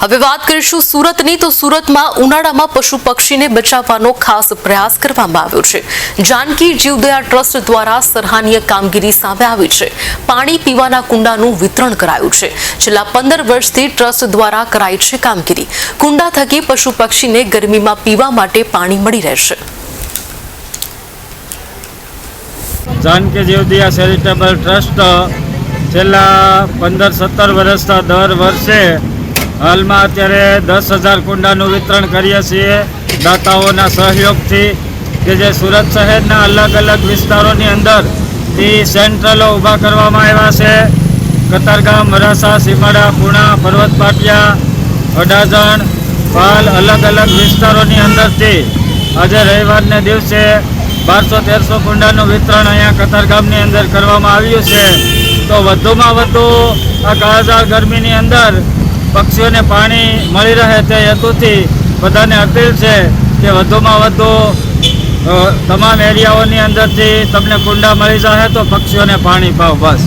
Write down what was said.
હવે વાત કરીશું સુરતની, તો સુરતમાં ઉનાળામાં પશુ પક્ષીને બચાવવાનો ખાસ પ્રયાસ કરવામાં આવ્યો છે. જાનકી જીવદયા ટ્રસ્ટ દ્વારા સરાહનીય કામગીરી સામે આવી છે. પાણી પીવાના કુંડાનું વિતરણ કરાયું છે. છેલ્લા પંદર વર્ષથી ટ્રસ્ટ દ્વારા કરાઈ છે કામગીરી. કુંડા થકી પશુ પક્ષીને ગરમીમાં પીવા માટે પાણી મળી રહેશે. જાનકી જીવદયા ચેરિટેબલ ટ્રસ્ટ છેલ્લા પંદર, સત્તર વર્ષથી દર વર્ષે હાલમાં અત્યારે દસ હજાર કુંડાનું વિતરણ કરીએ છીએ. દાતાઓના સહયોગથી કે જે સુરત શહેરના અલગ અલગ વિસ્તારોની અંદર એ સેન્ટ્રલો ઊભા કરવામાં આવ્યા છે. કતારગામ વરાસા સીમાડા, પૂણા, પર્વત પાટિયા, અડાજણ, પાલ અલગ અલગ વિસ્તારોની અંદરથી આજે રવિવારને દિવસે બારસો તેરસો કુંડાનું વિતરણ અહીંયા કતારગામની અંદર કરવામાં આવ્યું છે. તો વધુમાં વધુ આ કાળઝાળ ગરમીની અંદર પક્ષીઓને પાણી મળી રહે તે હેતુથી બધાને અપીલ છે કે વધુમાં વધુ તમામ એરિયાઓની અંદરથી તમને કુંડા મળી જશે તો પક્ષીઓને પાણી પાવ બસ.